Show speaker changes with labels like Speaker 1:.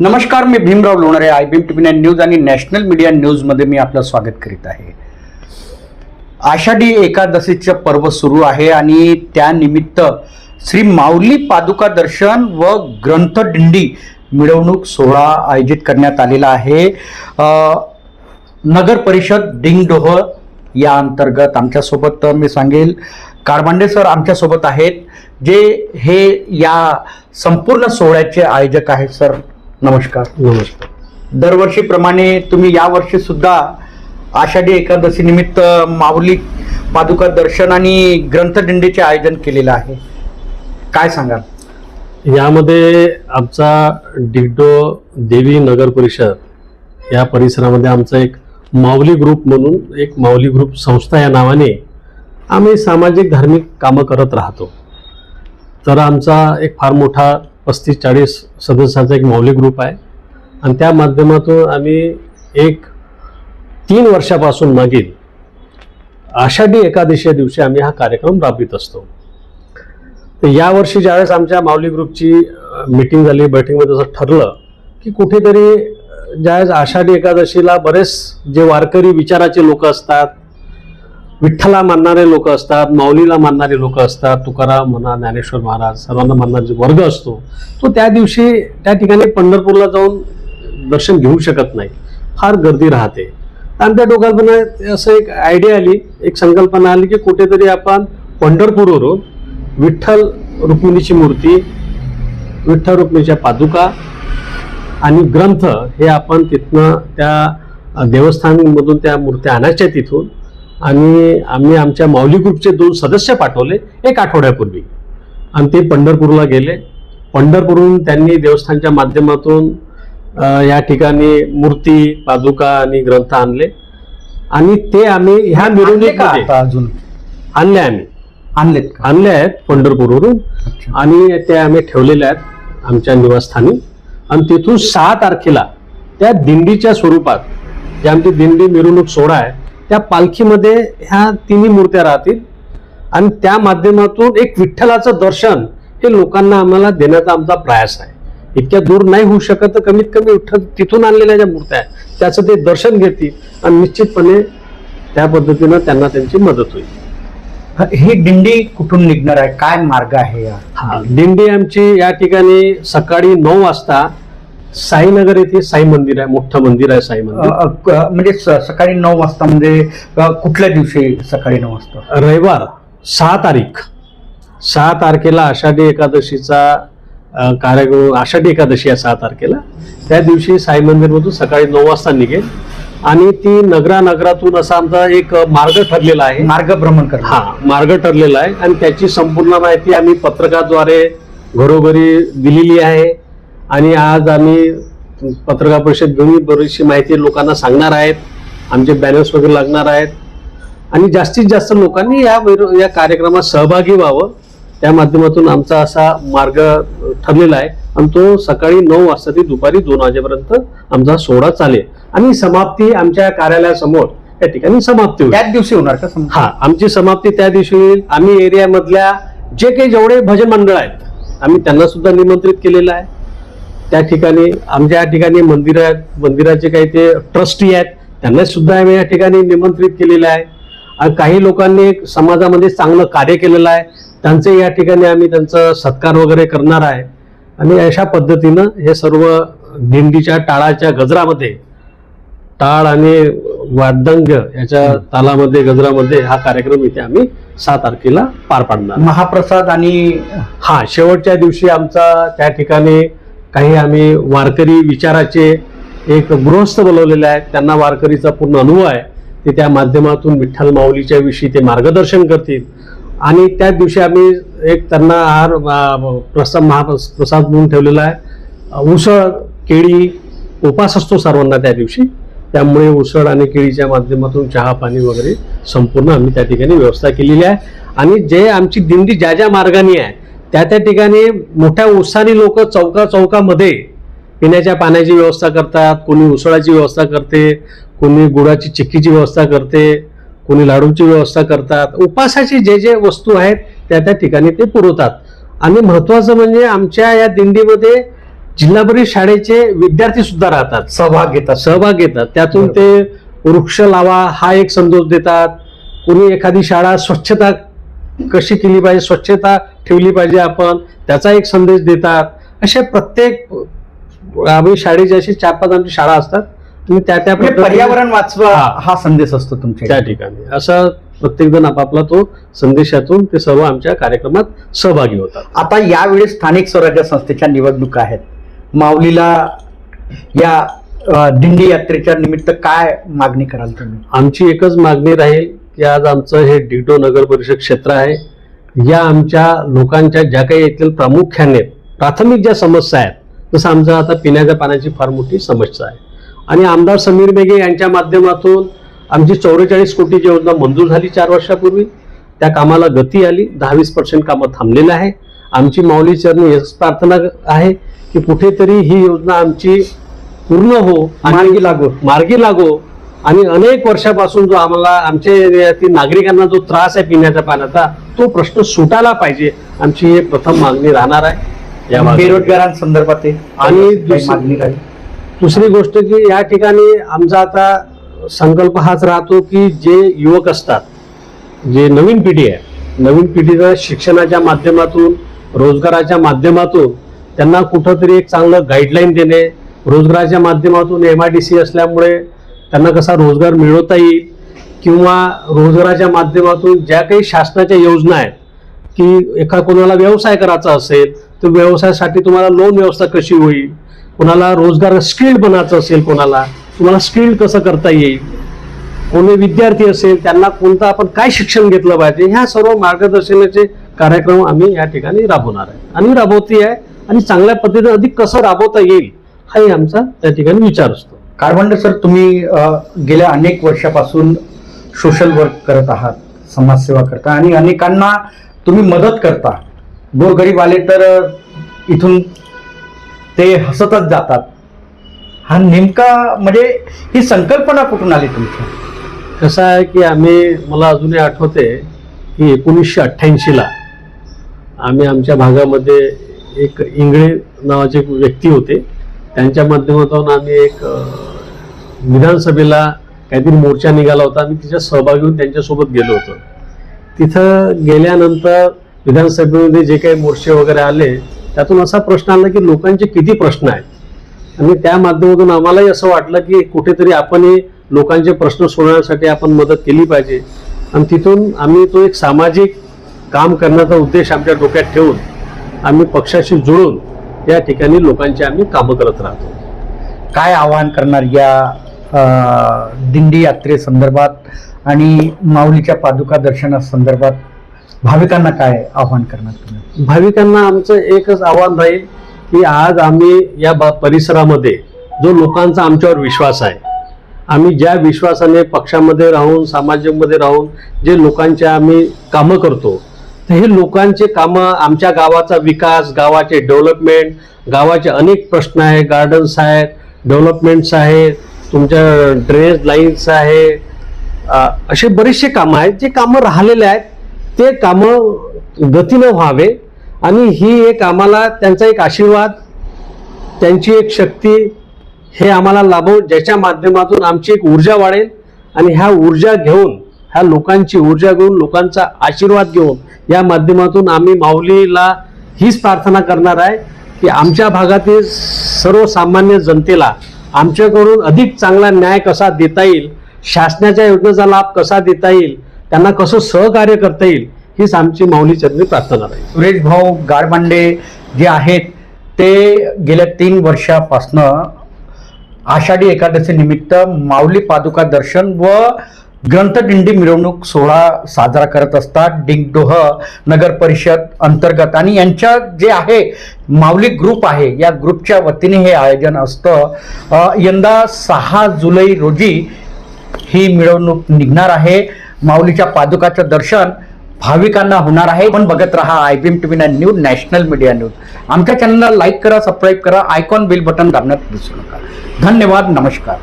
Speaker 1: नमस्कार मी Bhimrao Lonare I B T nine news आणि national media न्यूजमध्ये मी आपलं स्वागत करीत आहे. आषाढी एकादशीचं पर्व सुरू आहे आणि त्यानिमित्त श्री माऊली पादुका दर्शन व ग्रंथदिंडी मिरवणूक सोहळा आयोजित करण्यात आलेला आहे. नगर परिषद डिंगडोह या अंतर्गत आमच्यासोबत मी सांगेल. कारभांडे सर आमच्यासोबत आहेत. जे हे या संपूर्ण सोहळ्याचे आयोजक आहेत सर. नमस्कार.
Speaker 2: नमस्कार.
Speaker 1: दरवर्षीप्रमाणे तुम्ही यावर्षी सुद्धा आषाढी एकादशी निमित्त माऊली पादुका दर्शन आणि ग्रंथदिंडीचे आयोजन केलेलं आहे. काय सांगाल?
Speaker 2: यामध्ये आमचा डिगडो देवी नगर परिषद या परिसरामध्ये आमचा एक माऊली ग्रुप म्हणून एक माऊली ग्रुप संस्था या नावाने आम्ही सामाजिक धार्मिक कामं करत राहतो. तर आमचा एक फार मोठा पस्तीस चाळीस सदस्याचा एक मौलिक ग्रुप आहे. आणि त्या माध्यमातून आम्ही एक तीन वर्षापासून मागील आषाढी एकादशी दिवशी आम्ही हा कार्यक्रम राबवित असतो. तर यावर्षी ज्यावेळेस आमच्या माऊली ग्रुपची मीटिंग झाली बैठकीमध्ये असं ठरलं की कुठेतरी ज्यावेळेस आषाढी एकादशीला बरेच जे वारकरी विचाराचे लोक असतात विठ्ठला मानणारे लोक असतात माऊलीला मानणारे लोक असतात तुकाराम म्हणा ज्ञानेश्वर महाराज सर्वांना मानणारा जो वर्ग असतो तो त्या दिवशी त्या ठिकाणी पंढरपूरला जाऊन दर्शन घेऊ शकत नाही. फार गर्दी राहते. आमच्या डोक्यात पण असं एक आयडिया आली एक संकल्पना आली की कुठेतरी आपण पंढरपूरवरून विठ्ठल रुक्मिणीची मूर्ती विठ्ठल रुक्मिणीच्या पादुका आणि ग्रंथ हे आपण तिथनं त्या देवस्थानमधून त्या मूर्त्या आणायच्या तिथून आणि आम्ही आमच्या माऊली ग्रुपचे दोन सदस्य पाठवले एक आठवड्यापूर्वी. आणि ते पंढरपूरला गेले. पंढरपूरहून त्यांनी देवस्थानच्या माध्यमातून या ठिकाणी मूर्ती पादुका आणि ग्रंथ आणले. आणि ते आम्ही ह्या
Speaker 1: आणले का
Speaker 2: मिरवणुकीमध्ये
Speaker 1: आता अजून?
Speaker 2: आणले आम्ही.
Speaker 1: आणलेत का?
Speaker 2: आणले आहेत पंढरपूरवरून. आणि ते आम्ही ठेवलेले आहेत आमच्या निवासस्थानी. आणि तिथून सहा तारखेला त्या दिंडीच्या स्वरूपात जी आमची दिंडी मिरवणूक सोहळा आहे त्या पालखीमध्ये ह्या तिन्ही मूर्त्या राहतील. आणि त्या माध्यमातून एक विठ्ठलाचं दर्शन हे लोकांना आम्हाला देण्याचा आमचा प्रयास आहे. इतक्या दूर नाही होऊ शकत तर कमीत कमी विठ्ठल तिथून आणलेल्या ज्या मूर्त्या आहेत त्याचं ते दर्शन घेतील आणि निश्चितपणे त्या पद्धतीनं त्यांना त्यांची मदत होईल.
Speaker 1: ही दिंडी कुठून निघणार आहे? काय मार्ग आहे
Speaker 2: हा दिंडी आमची या ठिकाणी सकाळी नऊ वाजता साईनगर येथे साई मंदिर आहे मोठं मंदिर आहे साई मंदिर.
Speaker 1: अ, क- म्हणजे स- सकाळी नऊ वाजता म्हणजे अ, कुठल्या दिवशी सकाळी नऊ वाजता?
Speaker 2: रविवार सहा तारीख. सहा तारखेला आषाढी एकादशीचा अ, कार्यक्रम आषाढी एकादशी आहे सहा तारखेला. त्या दिवशी साई मंदिरमधून सकाळी नऊ वाजता निघेल. आणि ती नगरा नगरातून असा आमचा एक मार्ग ठरलेला आहे.
Speaker 1: मार्ग भ्रमण करणार.
Speaker 2: हा मार्ग ठरलेला आहे. आणि त्याची संपूर्ण माहिती आम्ही पत्रकाद्वारे घरोघरी दिलेली आहे. आणि आज आम्ही पत्रकार परिषद घेऊन बरीचशी माहिती लोकांना सांगणार आहेत. आमचे बॅनर्स वगैरे लागणार आहेत. आणि जास्तीत जास्त लोकांनी या विरो- या कार्यक्रमात सहभागी व्हावं. त्या माध्यमातून आमचा असा मार्ग ठरलेला आहे. आणि तो सकाळी नऊ वाजता ते दुपारी दोन वाजेपर्यंत आमचा सोहळा चालेल. आणि समाप्ती आमच्या कार्यालयासमोर या ठिकाणी समाप्ती होईल.
Speaker 1: त्याच दिवशी होणार का?
Speaker 2: हा आमची समाप्ती त्या दिवशी होईल. आम्ही एरियामधल्या जे काही जेवढे भजन मंडळ आहेत आम्ही त्यांना सुद्धा निमंत्रित केलेलं आहे. त्या ठिकाणी आमच्या या ठिकाणी मंदिर आहेत मंदिराचे काही ते ट्रस्टी आहेत त्यांना सुद्धा आम्ही या ठिकाणी निमंत्रित केलेलं आहे. आणि काही लोकांनी समाजामध्ये चांगलं कार्य केलेलं आहे. त्यांचे या ठिकाणी आम्ही त्यांचा सत्कार वगैरे करणार आहे. आणि अशा पद्धतीनं हे सर्व दिंडीच्या टाळाच्या गजरामध्ये टाळ आणि वाद्यांग याच्या तालामध्ये गजरामध्ये हा कार्यक्रम इथे आम्ही सहा तारखेला पार पाडणार.
Speaker 1: महाप्रसाद आणि
Speaker 2: हा शेवटच्या दिवशी आमचा त्या ठिकाणी काही आम्ही वारकरी विचाराचे एक गृहस्थ बोलवलेले आहेत. त्यांना वारकरीचा पूर्ण अनुभव आहे. ते त्या माध्यमातून विठ्ठल माऊलीच्या विषयी ते मार्गदर्शन करतील. आणि त्या दिवशी आम्ही एक त्यांना आहार महा प्रसाद म्हणून ठेवलेला आहे. उसळ केळी उपास असतो सर्वांना त्या दिवशी. त्यामुळे उसळ आणि केळीच्या माध्यमातून चहा पाणी वगैरे संपूर्ण आम्ही त्या ठिकाणी व्यवस्था केलेली आहे. आणि जे आमची दिंडी ज्या ज्या मार्गाने आहे त्या त्या ठिकाणी मोठ्या उत्साहाने लोक चौका चौकामध्ये पिण्याच्या पाण्याची व्यवस्था करतात कोणी उसळाची व्यवस्था करते कोणी गुळाची चिक्कीची व्यवस्था करते कोणी लाडूची व्यवस्था करतात. उपासाची जे जे वस्तू आहेत त्या त्या ठिकाणी ते पुरवतात. आणि महत्वाचं म्हणजे आमच्या या दिंडीमध्ये जिल्हा परिषद शाळेचे विद्यार्थी सुद्धा राहतात.
Speaker 1: सहभाग घेतात.
Speaker 2: सहभाग घेतात. त्यातून ते वृक्ष लावा हा एक संदेश देतात. कोणी एखादी शाळा स्वच्छता कशी केली पाहिजे स्वच्छता ठेवली पाहिजे आपण त्याचा एक संदेश देतात. असे प्रत्येक आम्ही शाळेची अशी चार पाच आमची शाळा असतात तुम्ही त्या त्या
Speaker 1: म्हणजे पर्यावरण वाचवा
Speaker 2: हा.
Speaker 1: संदेश असतो तुमच्या
Speaker 2: त्या ठिकाणी. असा प्रत्येक जण आपापला तो संदेशातून ते सर्व आमच्या कार्यक्रमात सहभागी होतात.
Speaker 1: आता यावेळी स्थानिक स्वराज्य संस्थेच्या निवडणुका आहेत. माऊलीला या दिंडी यात्रेच्या निमित्त काय मागणी कराल तुम्ही?
Speaker 2: आमची एकच मागणी राहील की आज आमचं हे डिगडो नगर परिषद क्षेत्र आहे. या आमच्या लोकांच्या ज्या काही येथील प्रामुख्याने प्राथमिक ज्या समस्या आहेत जसं आमचं आता पिण्याच्या पाण्याची फार मोठी समस्या आहे. आणि आमदार समीर मेघे यांच्या माध्यमातून आमची चौवेचाळीस कोटीची योजना मंजूर झाली चार वर्षापूर्वी. त्या कामाला गती आली दहा वीस पर्सेंट कामं थांबलेलं आहे. आमची माऊली चरणी हेच प्रार्थना आहे की कुठेतरी ही योजना आमची पूर्ण हो आणि
Speaker 1: मार्गी लागू.
Speaker 2: मार्गी लागो. आणि अनेक वर्षापासून जो आम्हाला आमच्या नागरिकांना जो त्रास आहे पिण्याच्या पाण्याचा तो प्रश्न सुटायला पाहिजे आमची ही प्रथम मागणी राहणार आहे.
Speaker 1: बेरोजगारांसंदर्भात
Speaker 2: आणि दुसरं- गोष्ट की या ठिकाणी आमचा आता संकल्प हाच राहतो की जे युवक असतात जे नवीन पिढी आहे नवीन पिढीला शिक्षणाच्या माध्यमातून रोजगाराच्या माध्यमातून त्यांना कुठंतरी एक चांगलं गाईडलाईन देणे रोजगाराच्या माध्यमातून एम आय डी सी असल्यामुळे त्यांना कसा रोजगार मिळवता येईल किंवा रोजगाराच्या माध्यमातून ज्या काही शासनाच्या योजना आहेत की एका कोणाला व्यवसाय करायचा असेल तर व्यवसायासाठी तुम्हाला लोन व्यवस्था कशी होईल? कोणाला रोजगार स्किल्ड बनायचं असेल कोणाला तुम्हाला स्किल्ड कसं करता येईल? कोणी विद्यार्थी असेल त्यांना कोणतं आपण काय शिक्षण घेतलं पाहिजे? ह्या सर्व मार्गदर्शनाचे कार्यक्रम आम्ही या ठिकाणी राबवणार आहे. आणि राबवती आहे आणि चांगल्या पद्धतीने अधिक कसं राबवता येईल हाही आमचा त्या ठिकाणी विचार असतो.
Speaker 1: कारवंड सर तुम्ही गेल्या अनेक वर्षापासून सोशल वर्क करत आहात समाजसेवा करता आणि अनेकांना तुम्ही मदत करता. गोरगरीब आले तर इथून ते हसतच जातात. हा नेमका म्हणजे ही संकल्पना कुठून आली तुमची?
Speaker 2: कसं आहे की आम्ही मला अजूनही आठवते की एकोणीसशे अठ्ठ्याऐंशीला आम्ही आमच्या भागामध्ये एक इंगळे नावाचे एक व्यक्ती होते. त्यांच्या माध्यमातून आम्ही एक विधानसभेला काहीतरी मोर्चा निघाला होता. आम्ही तिच्यात सहभागी होऊन त्यांच्यासोबत गेलो होतो. तिथं गेल्यानंतर विधानसभेमध्ये जे काही मोर्चे वगैरे आले त्यातून असा प्रश्न आला की लोकांचे किती प्रश्न आहेत? आणि त्या माध्यमातून आम्हालाही असं वाटलं की कुठेतरी आपणही लोकांचे प्रश्न सोडवण्यासाठी आपण मदत केली पाहिजे. आणि तिथून आम्ही तो एक सामाजिक काम करण्याचा उद्देश आमच्या डोक्यात ठेवून आम्ही पक्षाशी जुळून या ठिकाणी लोकांची आम्ही कामं करत राहतो.
Speaker 1: काय आवाहन करणार या दिंडी यात्रे संदर्भात आणि माऊलीच्या पादुका दर्शना संदर्भात? भाविकांना काय आवाहन करणार तुम्ही?
Speaker 2: भाविकांना आमचं एकच आव्हान राहील की आज आम्ही या ब- परिसरामध्ये जो लोकांचा आमच्यावर विश्वास आहे आम्ही ज्या विश्वासाने पक्षामध्ये राहून समाजामध्ये राहून जे लोकांचे आम्ही कामं करतो हे लोकांचे कामं आमच्या गावाचा विकास गावाचे डेव्हलपमेंट गावाचे अनेक प्रश्न आहे गार्डन्स आहेत डेव्हलपमेंट्स आहेत तुमच्या ड्रेनेज लाईन्स आहे असे बरेचसे कामं आहेत. जे कामं राहिलेले आहेत ते कामं गतीनं व्हावे आणि ही एक आम्हाला त्यांचा एक आशीर्वाद त्यांची एक शक्ती हे आम्हाला लाभो ज्याच्या माध्यमातून आमची एक ऊर्जा वाढेल आणि ह्या ऊर्जा घेऊन ह्या लोकांची ऊर्जा घेऊन लोकांचा आशीर्वाद घेऊन या माध्यमातून आम्ही माऊलीला हीच प्रार्थना करणार आहे की आमच्या भागातील सर्वसामान्य जनतेला आमच्याकडून अधिक चांगला न्याय कसा देता येईल शासनाच्या योजनेचा लाभ कसा देता येईल त्यांना कसं सहकार्य करता येईल हीच आमची माऊली चरणी प्रार्थना राहील
Speaker 1: सुरेश भाऊ गारबांडे जे आहेत ते गेल्या तीन वर्षापासनं आषाढी एकादशी निमित्त माऊली पादुका दर्शन व ग्रंथदिंडी मिरवणूक सोहळा साजरा करत असतात. डिंगडोह नगर परिषद अंतर्गत. आणि यांच्या जे आहे माऊली ग्रुप आहे या ग्रुपच्या वतीने हे आयोजन असतं. यंदा सहा जुलै रोजी ही मिरवणूक निघणार आहे. माऊलीच्या पादुकाचं दर्शन भाविकांना होणार आहे. पण बघत राहा I B M T V nine news national media news. आमच्या चॅनलला लाईक करा सबस्क्राईब करा आयकॉन बिल बटन दाबण्यात विसरू नका. धन्यवाद नमस्कार.